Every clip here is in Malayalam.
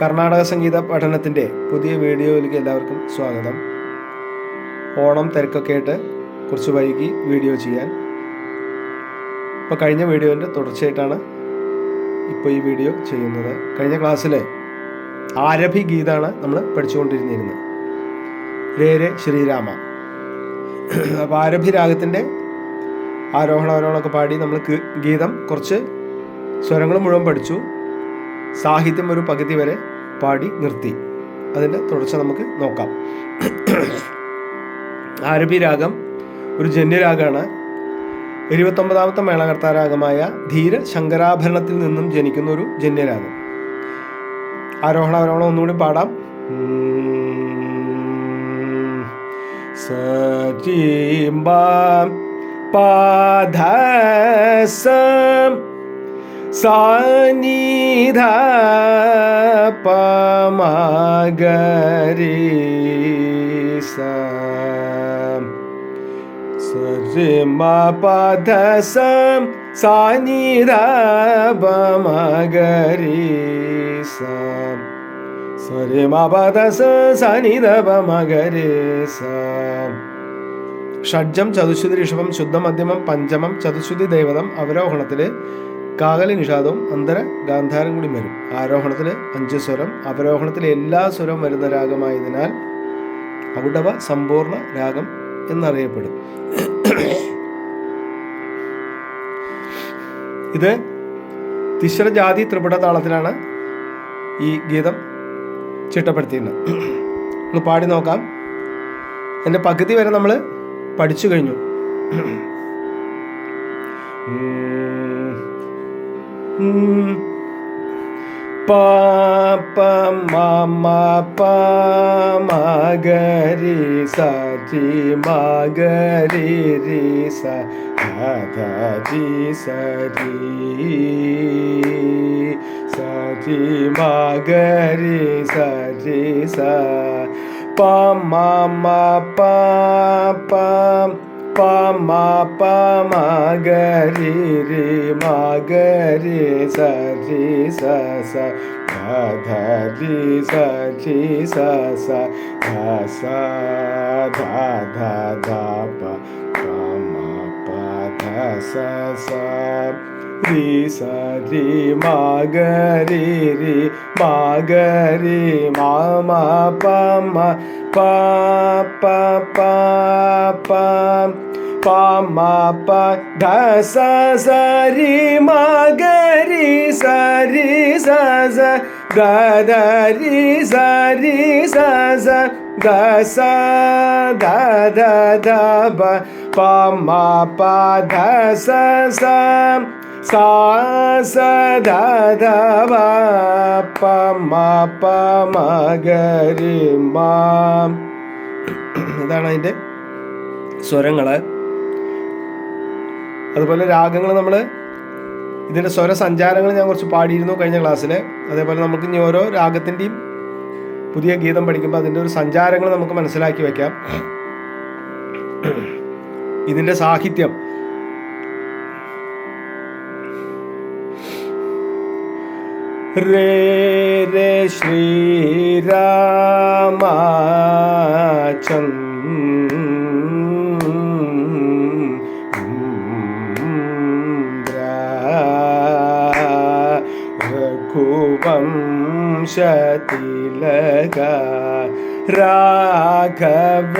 കർണാടക സംഗീത പഠനത്തിന്റെ പുതിയ വീഡിയോയിലേക്ക് എല്ലാവർക്കും സ്വാഗതം. ഓണം തിരക്കൊക്കെ ആയിട്ട് കുറച്ച് വൈകി വീഡിയോ ചെയ്യാൻ. ഇപ്പോൾ കഴിഞ്ഞ വീഡിയോന്റെ തുടർച്ചയായിട്ടാണ് ഇപ്പോൾ ഈ വീഡിയോ ചെയ്യുന്നത്. കഴിഞ്ഞ ക്ലാസ്സിൽ ആരഭി ഗീതാണ് നമ്മൾ പഠിച്ചുകൊണ്ടിരുന്നിരുന്നത്. രേരെ ശ്രീരാമ. അപ്പോൾ ആരഭി രാഗത്തിന്റെ ആരോഹണ ആരോഹണമൊക്കെ പാടി നമ്മൾ ഗീതം കുറച്ച് സ്വരങ്ങൾ മുഴുവൻ പഠിച്ചു. സാഹിത്യം ഒരു പകുതി വരെ പാടി നിർത്തി. അതിന്റെ തുടർച്ച നമുക്ക് നോക്കാം. ആരഭി രാഗം ഒരു ജന്യരാഗമാണ് ഇരുപത്തൊമ്പതാമത്തെ മേളകർത്താരാഗമായ ധീര ശങ്കരാഭരണത്തിൽ നിന്നും ജനിക്കുന്ന ഒരു ജന്യരാഗം. ആരോഹണ ആരോഹണം ഒന്നുകൂടി പാടാം. സജീംബാം പാധസം സാനിധ പമഗരി പദസം സാനിധ പമഗരി സരിമ പദസ സാനിധ പമഗരി ഷഡ്ജം ചതുശ്രുതി ഋഷഭം ശുദ്ധമധ്യമം പഞ്ചമം ചതുശ്രുതി ദൈവതം അവരോഹണത്തിൽ കാകല നിഷാദവും അന്തര ഗാന്ധാരം കൂടി വരും. ആരോഹണത്തിൽ അഞ്ച് സ്വരം അവരോഹണത്തിൽ എല്ലാ സ്വരവും വരുന്ന രാഗമായതിനാൽ ഔഡവ സമ്പൂർണ രാഗം എന്നറിയപ്പെടും. ഇത് തിശ്രജാതി ത്രിപുട താളത്തിലാണ് ഈ ഗീതം ചിട്ടപ്പെടുത്തിയിരുന്നത്. ഒന്ന് പാടി നോക്കാം. എന്റെ പകുതി വരെ നമ്മൾ പഠിച്ചു കഴിഞ്ഞു. ഉം. പ പ മ മ പ മ ഗ രി സ രി മ ഗ രി രി സ ധ ധ രി സ രി സ രി മ ഗ രി സ രി സ പ മ മ പ പ പ മ പ മ ഗ രി രി മ ഗ രി സ രി സ സ ധ ധ രി സ രി സ സരി ധ സരി സസ പ പ പ സ സ രി സ രി മ ഗ രി രി മ ഗ രി മ മ പ മ പ പ പ പ പ മ പ ധ സ ഗ സ സ ധ ധ ധ പ പ മ പ സ സ സാ സ ധ ധ പ പ മ പ മ ഗ ഇതാണ് അതിന്റെ സ്വരങ്ങൾ അതുപോലെ രാഗങ്ങൾ നമ്മൾ ഇതിന്റെ സ്വര സഞ്ചാരങ്ങൾ ഞാൻ കുറച്ച് പാടിയിരുന്നു കഴിഞ്ഞ ക്ലാസ്സിൽ അതേപോലെ നമുക്ക് ഇനി ഓരോ രാഗത്തിന്റെയും പുതിയ ഗീതം പഠിക്കുമ്പോൾ അതിന്റെ ഒരു സഞ്ചാരങ്ങൾ നമുക്ക് മനസ്സിലാക്കി വയ്ക്കാം ഇതിന്റെ സാഹിത്യം. ശ്രീരാമ രഘുവംശതിലക രാഘവേന്ദ്ര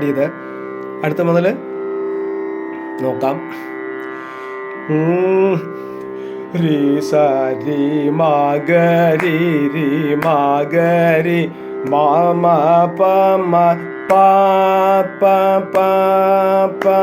പാടിയത്. അടുത്ത മുതൽ നോക്കാം. രി മാഗരി രി മാഗരി മാമ രി രി മ ഗ രി മാഗരി മ പ പ പ പ പ.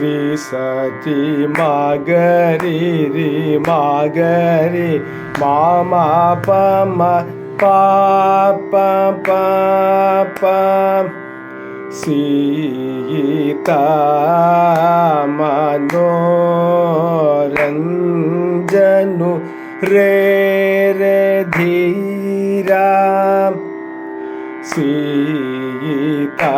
രി സ രി മ രി രി മ ഗ പാപ്പ മ പ മ പ പ പ പ സീതാ മനോരഞ്ജനു രേ ധീരാ സീതാ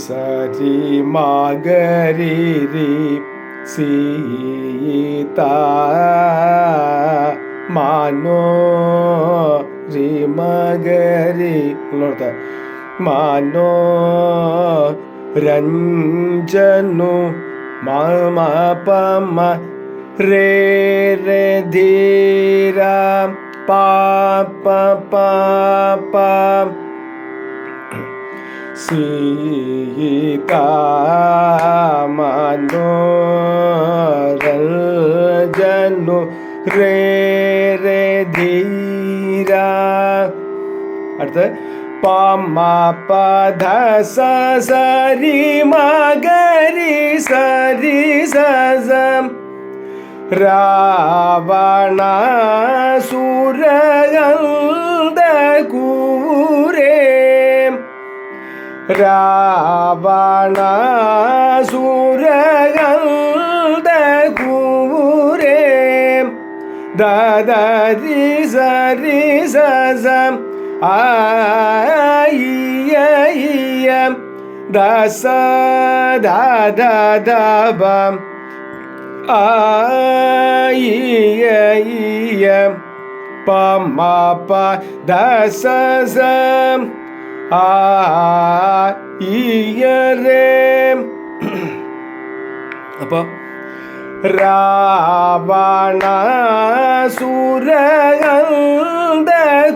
സരി മകരി സീത മാനോ രി മകരി ഉള്ളോടത്ത് മാനോ രഞ്ജനു മമ പമ രേ രേ ധീര പാപ പാപ സീതാ മനോരഞ്ജനു രേ രേ ധീര. അടുത്ത് പമ പധ സ സരി മകരി സരി രാവണ സൂരഗന്ധ കൂരേ ദദരി സരി സസം ആയിയ ദസ ദദ ദബം ആയിയ പമ പ ദസ സം ആയിയ രേ അപ്പോൾ രാവണ സുരഗന്ധ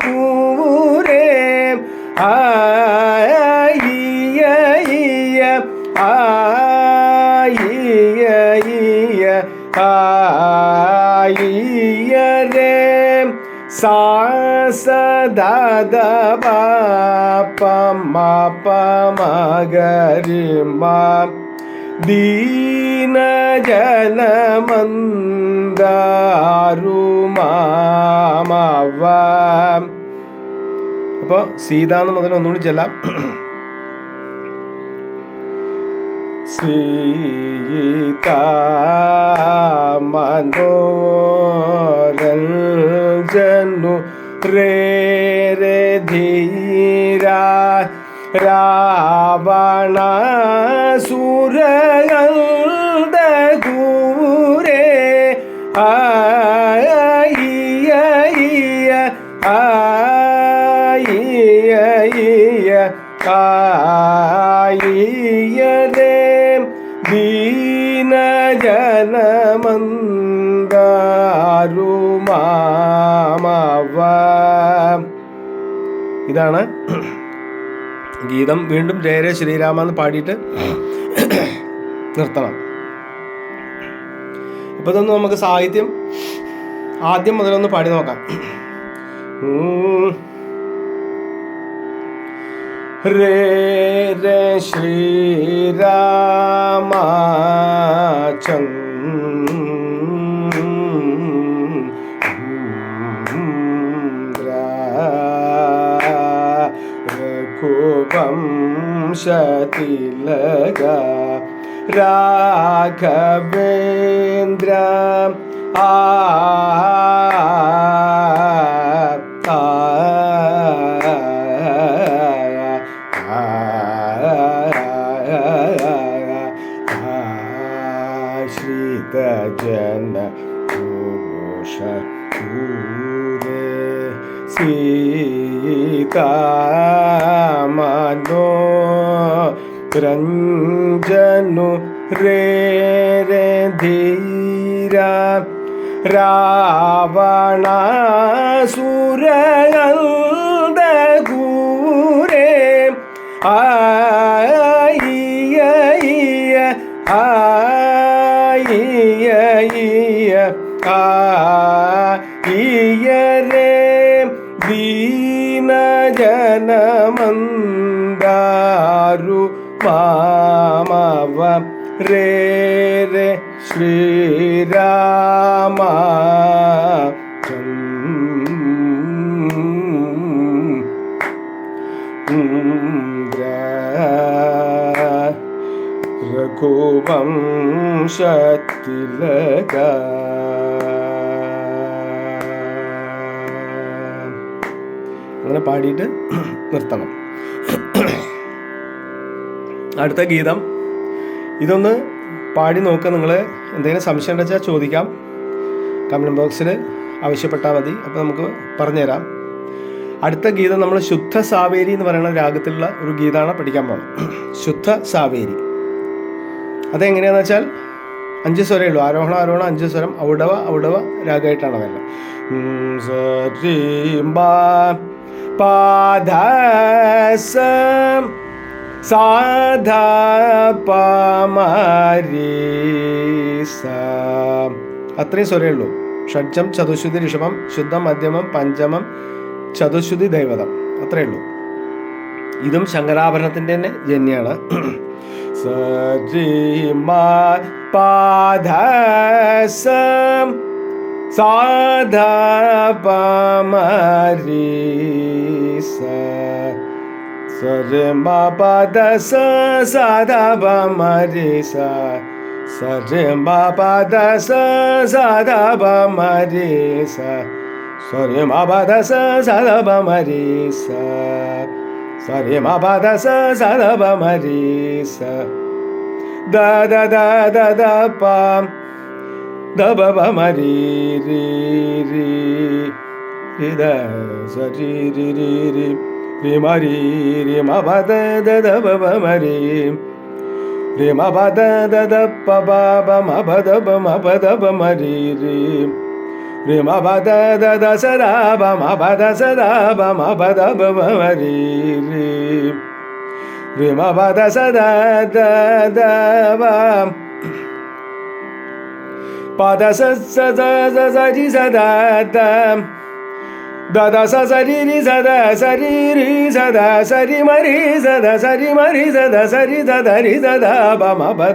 കൂരേ ആയിയ ആയിയ സാസദാദ പമ പമഗരിമ ദീനജനമന്ദാരുമാമവ അപ്പോൾ സീതാന്ന് മുതൽ ഒന്നുകൂടി ചെല്ലാം. സീതാ മനോരഞ്ജനു രേ രേ ധീരാ രാവണ സൂരഗന്ധ കൂരേ ആയിയ ഇതാണ് ഗീതം. വീണ്ടും ജയരേ ശ്രീരാമ എന്ന് പാടിയിട്ട് നിർത്തണം. ഇപ്പൊ ഇതൊന്ന് നമുക്ക് സാഹിത്യം ആദ്യം മുതലൊന്ന് പാടി നോക്കാം. രേ രേ वंशतिलग राघवेन्द्र आ श्रीतजन भूषण സീതാമനോ രഞ്ജനു രേ രേ ധീര രാവണ സുരഗന്ധ കൂരേ ആയിയ ആയിയ ആയിയ ദീനജനമന്ദാരു മാമവ രേ രേ ശ്രീരാമ ചന്ദ്ര രഘുവംശത്തിലക അങ്ങനെ പാടിയിട്ട് നിർത്തണം. അടുത്ത ഗീതം. ഇതൊന്ന് പാടി നോക്കുക നിങ്ങൾ എന്തെങ്കിലും സംശയം ഉണ്ടെച്ചാൽ ചോദിക്കാം. കമന്റ് ബോക്സിൽ ആവശ്യപ്പെട്ടാൽ മതി അപ്പോൾ നമുക്ക് പറഞ്ഞുതരാം. അടുത്ത ഗീതം നമ്മൾ ശുദ്ധ സാവേരി എന്ന് പറയുന്ന രാഗത്തിലുള്ള ഒരു ഗീതമാണ് പഠിക്കാൻ പോകുന്നത് ശുദ്ധ സാവേരി. അതെങ്ങനെയാണെന്ന് വെച്ചാൽ അഞ്ച് സ്വരമേ ഉള്ളൂ. ആരോഹണം ആരോഹണം അഞ്ച് സ്വരം ഔഡവ ഔഡവ രാഗമായിട്ടാണ് വരുന്നത്. പാധ, സം, സാധ അത്രയും സ്വരമേ ഉള്ളൂ. ഷഡ്ജം ചതുശ്രുതി ഋഷഭം ശുദ്ധം മധ്യമം പഞ്ചമം ചതുശ്രുതി ദൈവതം. അത്രയേ ഉള്ളൂ. ഇതും ശങ്കരാഭരണത്തിന്റെ തന്നെ ജന്യാണ് സരിമാ പാധസം സാധ പമരി സരമ പദ സാധ പമരി സരമ പദ സാധ പമരി സരി മ പദ സദ പമരി സരി മ പദ സദ പമരി ദ ദ ദ ദ ദ പ ദ ബ ബ മരി രി രി രി ദ സരി രി രി രി രി മ രി രി മ പ ദ ദ ദ ബ ബ മരി രി മ പ ദ ദ ദ പ ബ ബ മ പ ദ ബ മ പ ദ ബ മരി രി രി മ പ ദ ദ ദ സ ദ ബ മ പ ദ സ ദ ബ മ പ ദ ബ ബ മരി രി രി മ പ ദ സ ദ ദ ദ ബ പദ സ സ സ സ സ രി സ ദ ദ ദ ദ സ സ രി രി സ ദ സ രി രി സ ദ സ രി മ രി സ ദ സ രി മ രി സ ദ സ രി ദ ദ രി ദ ദ ബ മ പ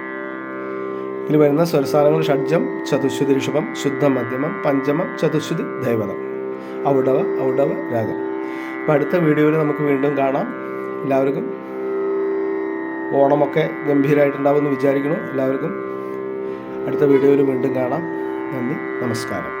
ഇതിൽ വരുന്ന സ്വരസ്ഥാനങ്ങൾ ഷഡ്ജം ചതുശ്രുതി ഋഷഭം ശുദ്ധ മധ്യമം പഞ്ചമം ചതുശ്രുതി ദൈവതം ഔടവ ഔടവ രാഗം. അപ്പോൾ അടുത്ത വീഡിയോയിൽ നമുക്ക് വീണ്ടും കാണാം. എല്ലാവർക്കും ഓണമൊക്കെ ഗംഭീരമായിട്ടുണ്ടാവുമെന്ന് വിചാരിക്കുന്നു. എല്ലാവർക്കും അടുത്ത വീഡിയോയിൽ വീണ്ടും കാണാം. നന്ദി നമസ്കാരം.